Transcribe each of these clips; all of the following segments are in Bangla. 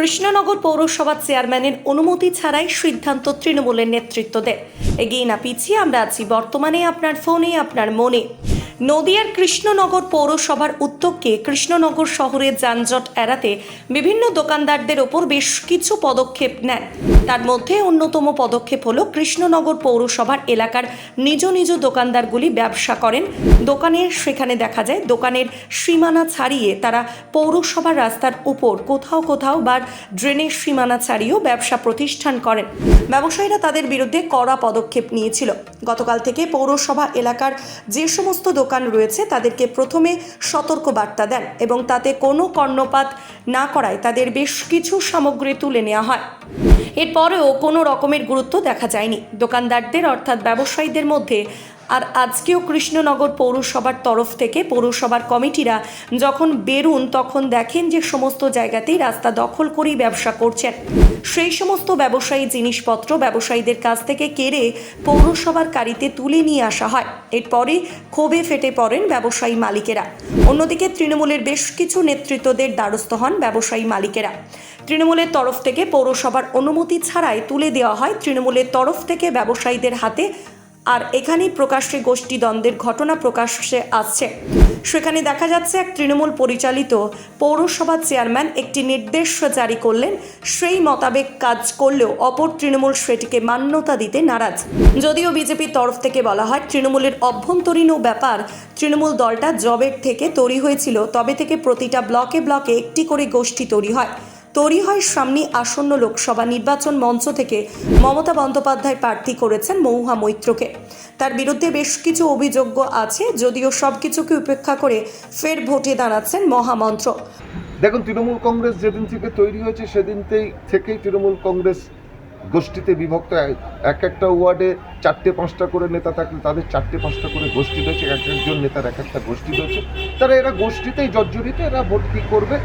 কৃষ্ণনগর পৌরসভার চেয়ারম্যানের অনুমতি ছাড়াই সিদ্ধান্ত তৃণমূলের নেতৃত্ব দেয় এগিয়ে না পিছিয়ে আমরা আছি বর্তমানে আপনার ফোনে, আপনার মনে। নদিয়ার কৃষ্ণনগর পৌরসভার উদ্যোগকে কৃষ্ণনগর শহরের যানজট এড়াতে বিভিন্ন দোকানদারদের ওপর বেশ কিছু পদক্ষেপ নেন। তার মধ্যে অন্যতম পদক্ষেপ হলো কৃষ্ণনগর পৌরসভার এলাকার নিজ নিজ দোকানদারগুলি ব্যবসা করেন। দোকানের সেখানে দেখা যায়, দোকানের সীমানা ছাড়িয়ে তারা পৌরসভার রাস্তার উপর কোথাও কোথাও বা ড্রেনের সীমানা ছাড়িয়েও ব্যবসা প্রতিষ্ঠান করেন। ব্যবসায়ীরা তাদের বিরুদ্ধে কড়া পদক্ষেপ নিয়েছিল। গতকাল থেকে পৌরসভা এলাকার যে সমস্ত দোকান রয়েছে, তাদেরকে প্রথমে সতর্ক বার্তা দেন এবং তাতে কোনো কর্ণপাত না করায় তাদের বেশ কিছু সামগ্রী তুলে নেওয়া হয়। এরপরেও কোনো রকমের গুরুত্ব দেখা যায়নি। দোকানদারদের অর্থাৎ ব্যবসায়ীদের মধ্যে আর আজকেও কৃষ্ণনগর পৌরসভার তরফ থেকে পৌরসভার কমিটিরা যখন বেরুন, তখন দেখেন যে সমস্ত জায়গাতেই রাস্তা দখল করেই ব্যবসা করছেন। সেই সমস্ত ব্যবসায়ী জিনিসপত্র ব্যবসায়ীদের কাছ থেকে কেড়ে পৌরসভার গাড়িতে তুলে নিয়ে আসা হয়। এরপরে ক্ষোভে ফেটে পড়েন ব্যবসায়ী মালিকেরা। অন্যদিকে তৃণমূলের বেশ কিছু নেতৃত্বদের দ্বারস্থ হন ব্যবসায়ী মালিকেরা। তৃণমূলের তরফ থেকে পৌরসভার অনুমতি ছাড়াই তুলে দেওয়া হয়। তৃণমূলের তরফ থেকে ব্যবসায়ীদের হাতে আর এখানেই প্রকাশ্যে গোষ্ঠী দ্বন্দ্বের ঘটনা প্রকাশ্যে আসছে। সেখানে দেখা যাচ্ছে এক তৃণমূল পরিচালিত পৌরসভা চেয়ারম্যান একটি নির্দেশ জারি করলেন, সেই মোতাবেক কাজ করলেও অপর তৃণমূল সেটিকে মান্যতা দিতে নারাজ। যদিও বিজেপির তরফ থেকে বলা হয়, তৃণমূলের অভ্যন্তরীণ ব্যাপার তৃণমূল দলটা জবের থেকে তৈরি হয়েছিল, তবে থেকে প্রতিটা ব্লকে ব্লকে একটি করে গোষ্ঠী তৈরি হয়। তৈরি হয় সামনে আসন্ন লোকসভা নির্বাচন মঞ্চ থেকে মমতা বন্দ্যোপাধ্যায় প্রার্থী করেছেন মৌহা মৈত্রকে। তার বিরুদ্ধে বেশ কিছু অভিযোগ আছে, যদিও সব কিছুকে উপেক্ষা করে ফের ভোটে দাঁড়াচ্ছেন মহামন্ত্র। দেখুন, তৃণমূল কংগ্রেস যেদিন থেকে তৈরি হয়েছে, সেদিন থেকেই- থেকেই তৃণমূল কংগ্রেস গোষ্ঠীতে বিভক্ত এক- এক একটা ওয়ার্ডে চারটে পাঁচটা করে নেতা থাকলে তাদের চারটে পাঁচটা করে গোষ্ঠী রয়েছে, এক একজন নেতার এক একটা গোষ্ঠী রয়েছে। তারা এরা গোষ্ঠীতেই জর্জরিত, এরা ভোট কী করবে?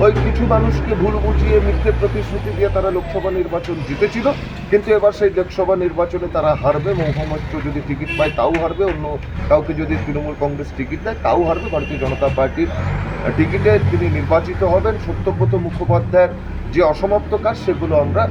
ওই কিছু মানুষকে ভুল বুঝিয়ে মিথ্যে প্রতিশ্রুতি দিয়ে তারা লোকসভা নির্বাচন জিতেছিল, কিন্তু এবার সেই লোকসভা নির্বাচনে তারা হারবে। মহামৈত্র যদি টিকিট পায়, তাও হারবে। অন্য কাউকে যদি তৃণমূল কংগ্রেস টিকিট দেয়, তাও হারবে। ভারতীয় জনতা পার্টির টিকিটে তিনি নির্বাচিত হবেন। সত্যব্রত মুখোপাধ্যায়ের যে অসমাপ্ত কাজ, সেগুলো আমরা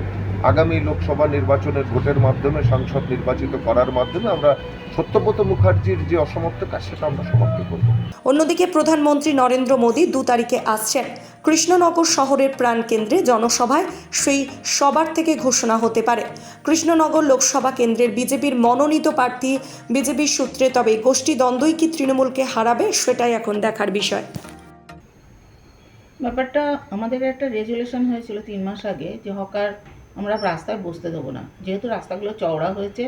আগামী লোকসভা নির্বাচনের ভোটের মাধ্যমে সাংসদ নির্বাচিত করার মাধ্যমে আমরা সত্যব্রত মুখার্জির যে অসমাপ্ত কাজ সেটা আমরা সমাপ্ত করব। অন্যদিকে প্রধানমন্ত্রী নরেন্দ্র মোদী দু তারিখে আসছেন কৃষ্ণনগর শহরের প্রাণকেন্দ্রে জনসভায়। সেই সবার থেকে ঘোষণা হতে পারে। কৃষ্ণনগর লোকসভা কেন্দ্রের বিজেপির মনোনীত প্রার্থী বিজেপির সূত্রে তবে গোষ্ঠী দ্বন্দ্বই কি তৃণমূলকে হারাবে সেটাই এখন দেখার বিষয়। ব্যাপারটা আমাদের একটা রেজুলেশন হয়েছিল তিন মাস আগে যে হকার আমরা রাস্তায় বসতে দেবো না। যেহেতু রাস্তাগুলো চওড়া হয়েছে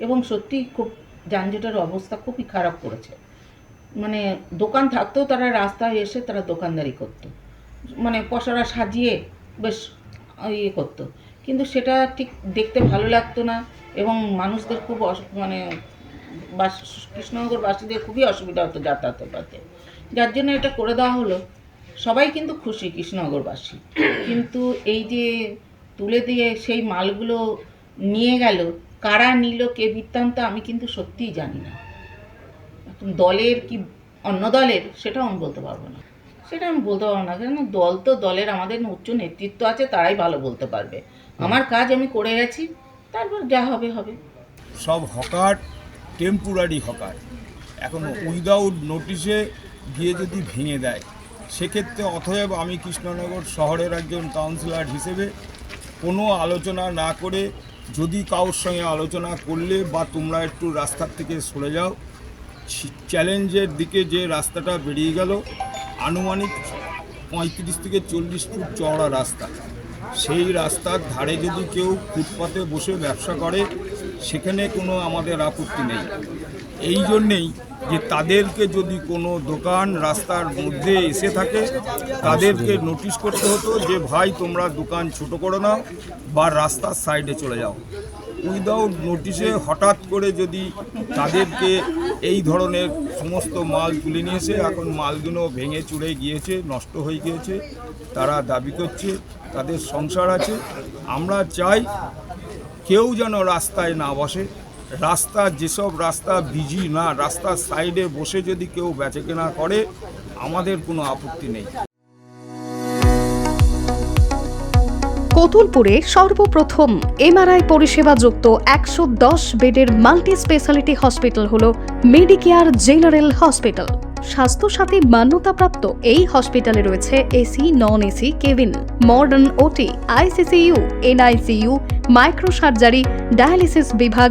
এবং সত্যি খুব যানজটের অবস্থা খুবই খারাপ করেছে। মানে দোকান থাকতেও তারা রাস্তায় এসে তারা দোকানদারি করতো। মানে পশরা সাজিয়ে বেশ ইয়ে করতো। কিন্তু সেটা ঠিক দেখতে ভালো লাগতো না এবং মানুষদের খুব মানে বাস কৃষ্ণনগরবাসীদের খুবই অসুবিধা হতো যাতায়াতের করতে যার জন্য এটা করে দেওয়া হলো। সবাই কিন্তু খুশি কৃষ্ণনগরবাসী। কিন্তু এই যে তুলে দিয়ে সেই মালগুলো নিয়ে গেল। কারা নিল কে বৃত্তান্ত আমি কিন্তু সত্যিই জানি না। এখন দলের কি অন্য দলের সেটাও আমি বলতে পারব না। সেটা আমি বলতে পারব না কেন দল তো দলের আমাদের উচ্চ নেতৃত্ব আছে তারাই ভালো বলতে পারবে। আমার কাজ আমি করে গেছি তারপর যা হবে হবে। সব হকার টেম্পোরারি হকার। এখন উইদাউট নোটিশে গিয়ে যদি ভেঙে দেয় সেক্ষেত্রে অতএব আমি কৃষ্ণনগর শহরের একজন কাউন্সিলর হিসেবে কোনো আলোচনা না করে যদি কারোর সঙ্গে আলোচনা করলে বা তোমরা একটু রাস্তার থেকে সরে যাও চ্যালেঞ্জের দিকে যে রাস্তাটা বেরিয়ে গেল, আনুমানিক পঁয়ত্রিশ থেকে চল্লিশ ফুট চওড়া রাস্তা। সেই রাস্তার ধারে যদি কেউ ফুটপাতে বসে ব্যবসা করে, সেখানে কোনো আমাদের আপত্তি নেই। এই জন্যেই যে তাদেরকে যদি কোনো দোকান রাস্তার মধ্যে এসে থাকে, তাদেরকে নোটিশ করতে হতো যে, ভাই, তোমরা দোকান ছোট করো না বা রাস্তার সাইডে চলে যাও। উইদাউট নোটিশে হঠাৎ করে যদি তাদেরকে এই ধরনের সমস্ত মাল তুলে নিয়ে এসে, এখন মালগুলো ভেঙে চুড়ে গিয়েছে, নষ্ট হয়ে গিয়েছে, তারা দাবি করছে, তাদের সংসার আছে, আমরা চাই কেউ যেন রাস্তায় না বসে। রাস্তা, যেসব রাস্তা বিজি না, রাস্তার সাইডে বসে যদি কেউ বেচাকেনা করে, আমাদের কোনো আপত্তি নেই। কতুলপুরে সর্বপ্রথম এমআরআই পরিষেবা যুক্ত একশো দশ বেডের মাল্টি স্পেশালিটি হসপিটাল হল মেডিকেয়ার জেনারেল হসপিটাল। স্বাস্থ্যসাথী মান্যতাপ্রাপ্ত এই হসপিটালে রয়েছে AC non AC cabin, modern OT, ICCU, NICU micro surgery dialysis বিভাগ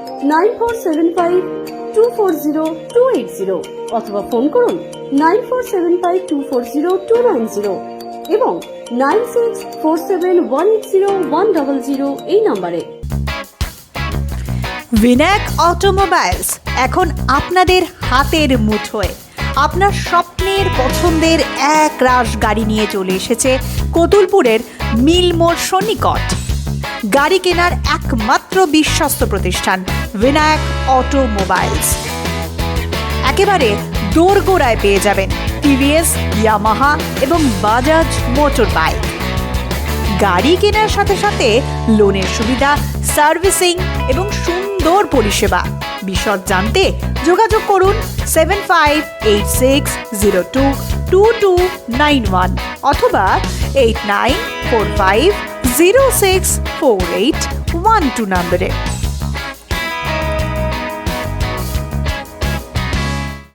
nine four seven five two four zero two eight zero অথবা ফোন করুন nine four seven five two four zero two nine zero এবং nine six four seven one eight zero one double zero এই নম্বরে। ভিনাক অটোমোবাইলস এখন আপনাদের হাতের মুঠোয়। আপনার স্বপ্নের পছন্দের এক রাশ গাড়ি নিয়ে চলে এসেছে কতুলপুরের মিলমোর সন্নিকট। গাড়ি কেনার একমাত্র বিশ্বস্ত প্রতিষ্ঠান ভিনায়ক অটোমোবাইলস একেবারে দোরগোড়ায় পেয়ে যাবেন টিভিএস ইয়ামাহা এবং বাজাজ মোটর বাইক গাড়ি কেনার সাথে সাথে লোনের সুবিধা, সার্ভিসিং এবং সুন্দর পরিষেবা। বিশদ জানতে যোগাযোগ করুন seven five eight six zero two two two nine one অথবা eight nine four five zero six four eight one two নম্বরে